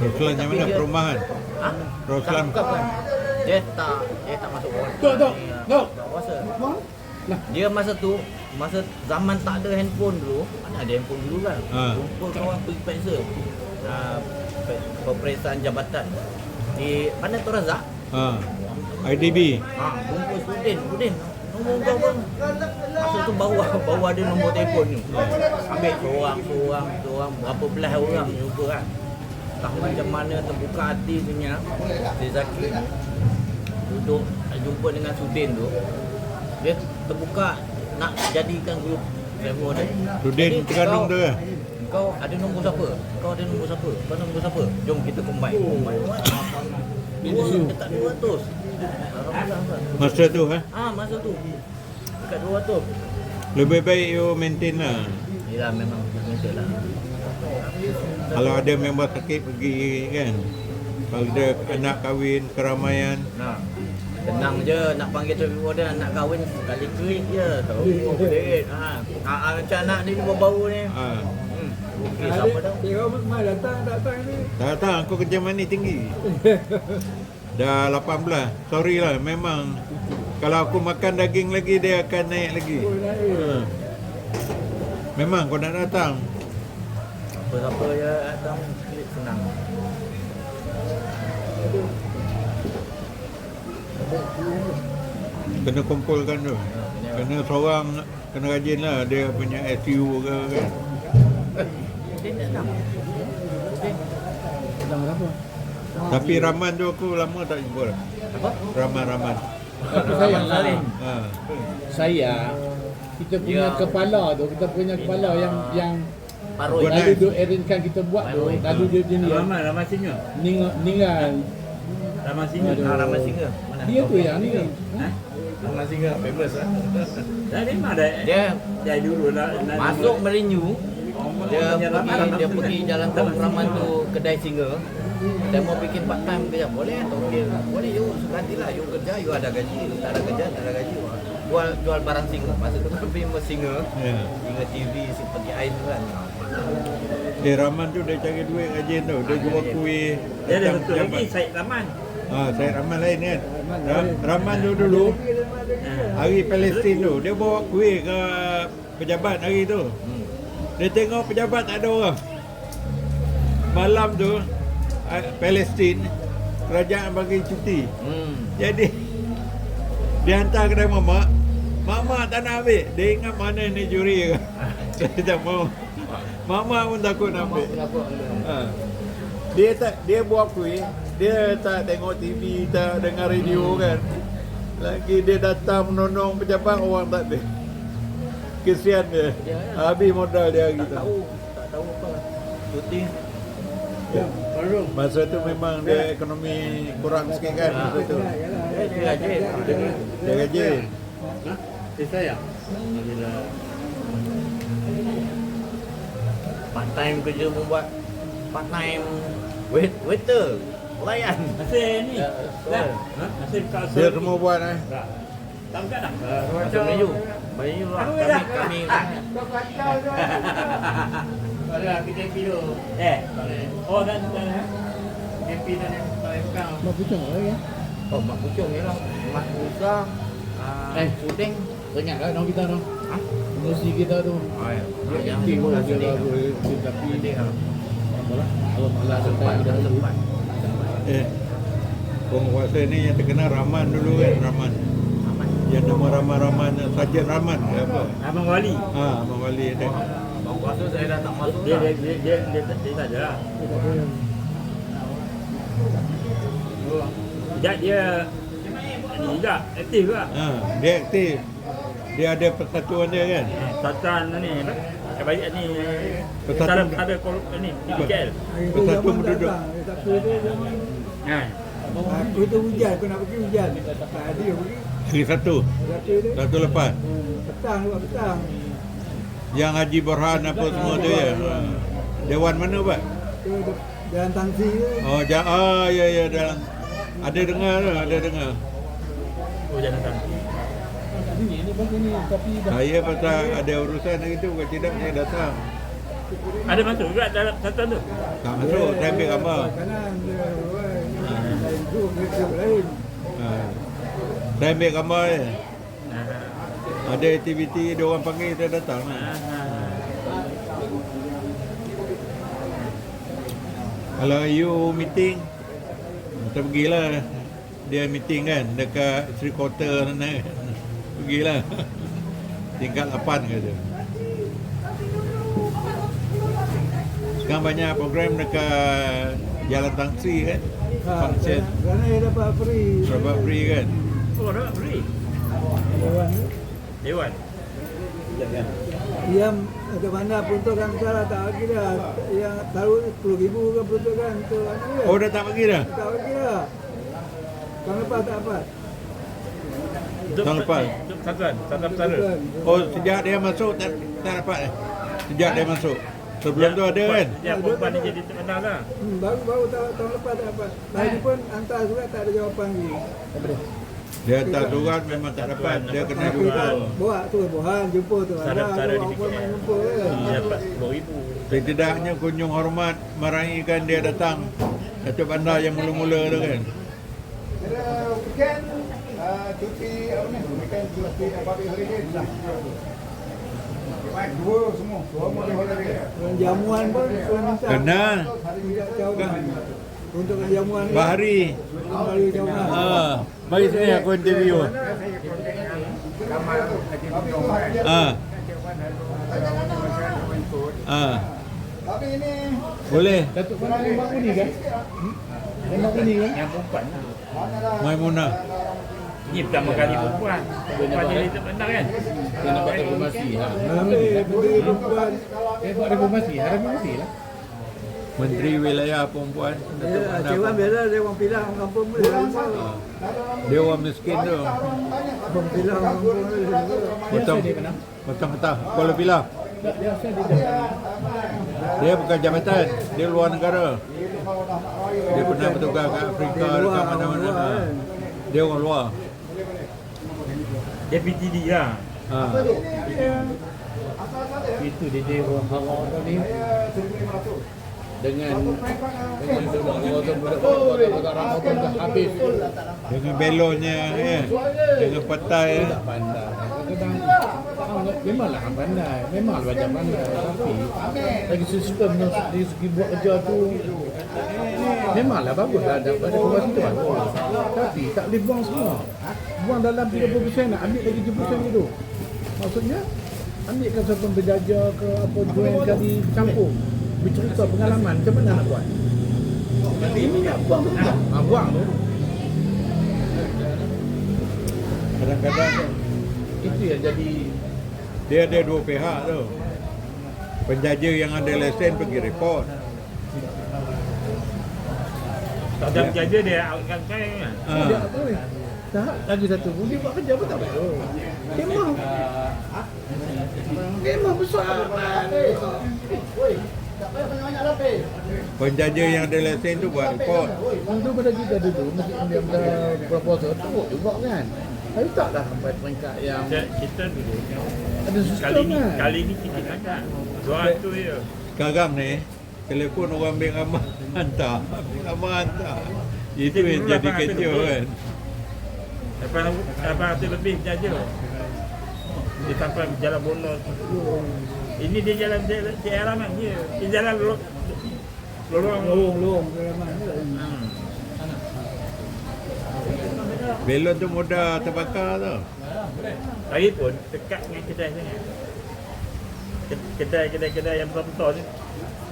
Roslan yang mana? Perumahan? Ha? Roslan. Tak, bukan, bukan. Dia tak dia tak masuk orang. Tok, tok, tok. Dia masa tu masa zaman tak ada handphone dulu, mana ada handphone dulu kan. Ha. Kumpul kawan pergi peksa. Uh, peperiksaan jabatan di mana tu Razak? Ha. IDB. Ha, kumpul student, student. Nombor kau bang. Masa tu bawa bawa ada nombor telefon ni. Ambil seorang, seorang, seorang, berapa belas orang jumpa kan. Tak macam mana terbuka hati punya Si Zaki Duduk jumpa dengan Sudin tu Dia terbuka nak jadikan grup travel dia Sudin Jadi, Terengganu kau- ada nombor siapa? Kau ada nombor siapa? Kau ada nombor siapa? Jom kita combine Combine Dua dekat 200 Alhamdulillah Ustaz. Masa tu ha? Ah masa tu dekat 200. Lebih baik you maintain lah. Yalah memang betul lah. Kalau ada member sakit pergi kan. Kalau ada anak kahwin, keramaian. Nah. Tenang je nak panggil traffic warden nak kahwin sekali klik je. Tahu. Ha. Ha ha, macam anak ni baru-baru ni. Ha. Hmm. Okey siapa dah? Orang mai datang datang ni. Tahu aku kerja mani tinggi. Dah 18. Sorry lah memang kalau aku makan daging lagi dia akan naik lagi. Oh, naik. Ha. Memang kau nak datang. Apa-apa je datang klik senang. Kena kumpulkan tu. Kena seorang kena rajin lah dia punya SU ke kan. Tapi Raman tu aku lama tak jumpa. dah. apa? Raman-Raman. Tapi saya Salim. Ha. saya kita punya Ya. kepala tu, kita punya kepala yang yang Paroi. Guna- lalu duk arrangekan kita buat tu, lalu dia ni Ramai, ramai singa. ningal ningal. Ramai singa. Aduh. Ah, Ramai Singa. Mana? Dia tu yang ni. Ha? Ramai Singa famous ah. Dah memang dah. Dia Dari dulu lah. dah- masuk Merinyu Oh, dia pergi ramai, dia ramai. pergi jalan Kampung Raman tu kedai singa dia mau bikin part time kerja boleh atau okey boleh you segantilah you kerja you ada gaji tak ada kerja tak ada gaji jual jual barang singa masa tu kan famous singa Ya. singa TV seperti air tu kan Eh Raman tu dia cari duit rajin tu. Dia jual kuih. Dia ada satu lagi, pejabat. Syed Rahman. Ha, saya Raman lain kan. Ra- Raman tu dulu hari Palestin tu dia bawa kuih ke pejabat hari tu. hmm. Dia tengok pejabat tak ada orang. Malam tu ah, Palestin kerajaan bagi cuti. Hmm. Jadi dia hantar kedai mamak. Mamak tak nak ambil. Dia ingat mana ni juri ke. Dia tak mau. Mamak pun takut nak ambil. Ha. Dia tak dia buat kuih, dia tak tengok TV, tak dengar radio kan. Lagi dia datang menonong pejabat orang tak ada. Kesian dia. Ya, ya. Habis modal dia tak tahu tak tahu apa cuti Masa tu memang dia ekonomi kurang sikit kan masa tu. dia dia gaji dia Dia gaji. Eh, saya. part time kerja membuat part time wait waiter pelayan Masih ni. Ya, Dah. Ha? Masih kat Dia semua buat eh. Dah. Tak bukan dah. Macam Melayu Melayu lah kami kami tu. Eh. Oh, dan dan PJP dan bukan. Mak pucung ya. oh mak pucung ni lah mak Musa uh, Eh. puding Banyak kan orang kita tu. ha Musi kita tu. oh ya Dia yang dia sedih lah lah. boleh tapi lah apalah. Allah Allah tak sempat sampai dah sempat Eh. Penguasa ni yang terkenal Rahman dulu kan, Rahman. Yang nama Rahman Rahman Sarjan Rahman ke apa? Abang Wali. Ha, Abang Wali ada. bang kuasa saya dah tak masuk Dia dia dia dia dia, dia, dia tak ada lah. Sekejap dia ni juga aktif juga. Ha, dia aktif. Dia ada persatuan dia kan. Tatan ni apa? Eh, baik ni. Persatuan- Persatuan ada kol ni di PKL. Persatuan penduduk. Tapi tu zaman Ha. aku tu hujan, aku nak pergi hujan. Tak ada pergi. Hari satu. Satu lepas. petang buat petang. Yang Haji Borhan apa semua tu ya. Ha. Dewan mana Pak? Tu jalan tangsi tu. Oh, ja ah ya ya dalam ada dengar tu, ada dengar. Oh jangan tak. Ini ni pun ni tapi dah Saya pasal ada urusan hari tu bukan tidak saya datang. Ada masuk juga dalam satu tu. Tak masuk, saya ambil gambar. Kanan dia, wah, lain tu, lain. Ha. Saya ambil gambar dia. Ah. Ada aktiviti dia orang panggil saya datang. Ah. Kalau you meeting Kita pergilah Dia meeting kan Dekat Sri Kota sana Pergilah Tingkat 8 kata Sekarang banyak program dekat Jalan Tangsi kan Ha, Function kerana dia dapat free. Dapat free kan Oh, dapat free. Dewan. Dewan. Yang ada mana peruntukan salah tak bagi dah. Yang tahu 10 ribu ke peruntukan tu. Oh dah tak bagi dah Tak bagi dah. Tahun lepas tak dapat. Tahun lepas? Satuan pesara. Bukan. Oh sejak dia masuk tak, tak dapat eh Sejak dia masuk Sebelum tu ada kan Ya, perempuan ni jadi terkenal lah. Hmm, baru baru tahun, tahun lepas tak dapat. Lagi pun hantar surat tak ada jawapan lagi. Dia tak surat memang tak dapat Dia kena Tapi tak jumpa bawa tu bohan jumpa tu. Sana Ada jumpa ke. Dia dapat 10,000. Setidaknya kunjung hormat meraihkan dia datang Datuk Bandar yang mula-mula tu kan weekend uh, cuti apa ni weekend cuti public holiday dah dua semua dua public holiday Dan jamuan pun. Kena. Untuk jamuan ni. Bahari Bahari cawangan. ah, Bagi saya aku interview ah. Ah. tapi ini Boleh Datuk Fana memang uni kan memang uni kan Yang perempuan. Maimunah Ini pertama kali perempuan. Perempuan jadi terkenal kan? Dia nak buat reformasi ha. Menteri Perempuan. Eh buat reformasi, ada reformasi lah. Menteri Wilayah Perempuan Datuk Ya, Bandar Cewan biasa dia orang pilang kampung boleh. Ah. Dia orang miskin tu Orang pilang kampung boleh. Potong Potong ketah Kuala Pilah Dia dia Dia bukan jabatan Dia luar negara Dia pernah bertugas kat Afrika Dia Dekat orang mana-mana kan? Dia orang luar Dia PTD lah. ha. itu dia dia orang haram tadi dengan dengan semua orang pun dah habis. Dengan belonnya ya. Dengan petai ya. tak pandai. Kadang-kadang ah, memanglah hang pandai. Memanglah macam pandai. Tapi dari sistem dari segi buat kerja tu memanglah baguslah dapat reformasi tu bagus tapi tak boleh buang semua. Buang dalam 30% nak ambil lagi 70% itu maksudnya ambilkan satu berjaja ke apa join kali campur bercerita pengalaman macam mana nak buat? Ini nak buang tu. Buang ha, buang tu. Kadang-kadang itu yang jadi dia ada dua pihak tu. Penjaja yang ada lesen pergi report. Tak ada penjaja dia outkan saya kan? Ha. dia tak lagi satu. Pun dia buat kerja pun tak betul kemah. Kemah besar Penjaja yang ada lesen tu buat report. Dulu pada kita dulu Masjid India pada proposal teruk juga kan Tapi taklah sampai peringkat yang Kita, kita dulu ada sistem kali ni kan kali ni kita agak dua ratus je. Sekarang ni telefon orang ambil gambar hantar. Ambil gambar hantar. Itu yang jadi 800 kecil lebih. kan. Lapan ratus lebih penjaja. Dia sampai jalan bonus. Ini dia jalan jalan jalan mana dia? Dia jalan lorong lorong Lorong lorong tu. Hmm. Belon tu mudah terbakar tu. Lagi pun dekat dengan kedai sangat. Ke- Kedai-kedai-kedai yang besar-besar ni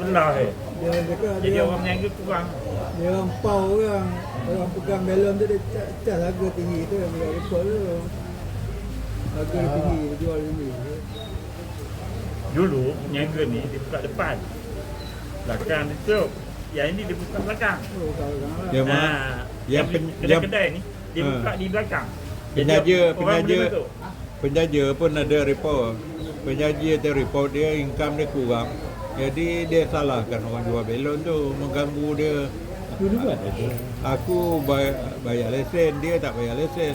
belah eh. Dia dekat Jadi dia orang meniaga kurang. dia orang pau orang orang pegang belon tu dia ca- cas harga tinggi tu dia tu. Harga tinggi dia jual tinggi. Dulu peniaga ni dia buka depan. Belakang dia tutup. Yang ini dia buka belakang. Dia mah Nah, yang yang pen- kedai-kedai ni dia Ha. buka di belakang. Penjaja, penjaja. penjaja pun ada report. Penjaja ada report dia income dia kurang. Jadi dia salahkan orang jual belon tu mengganggu dia. Ada Aku bayar, bayar lesen, dia tak bayar lesen.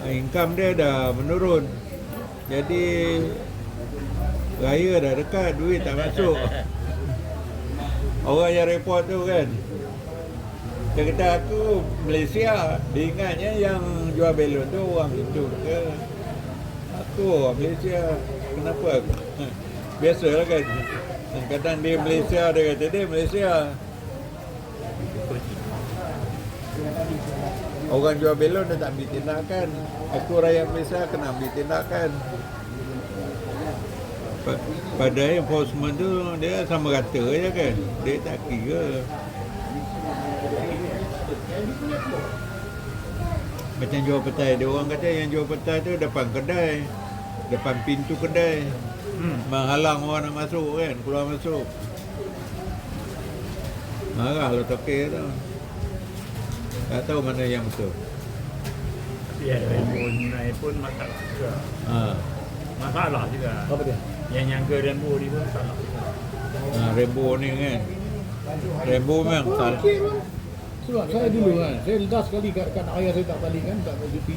Ah, Income dia dah menurun. Jadi Raya dah dekat, duit tak masuk. Orang yang report tu kan. Dia kata aku Malaysia. Dia ingatnya yang jual belon tu orang Hindu ke. Aku orang Malaysia. Kenapa aku? Biasalah kan. Kadang dia Malaysia, dia kata dia Malaysia. Orang jual belon dia tak ambil tindakan. Aku rakyat Malaysia kena ambil tindakan. Pa- Pada enforcement tu dia sama rata je kan. Dia tak kira. Macam jual petai. Dia orang kata yang jual petai tu depan kedai. Depan pintu kedai. Hmm. Menghalang orang nak masuk kan. Keluar masuk. Marah lo tokek tu. Tak tahu mana yang betul. Ya, pun naik pun masalah juga. Ha. Masalah juga. Apa dia? Yang nyangka Rambo ni pun salah. Ha, Rainbow ni kan. Rainbow memang salah. Sebab saya dulu kan, saya ledas sekali kat, kat ayah saya tak balik kan, tak cuti.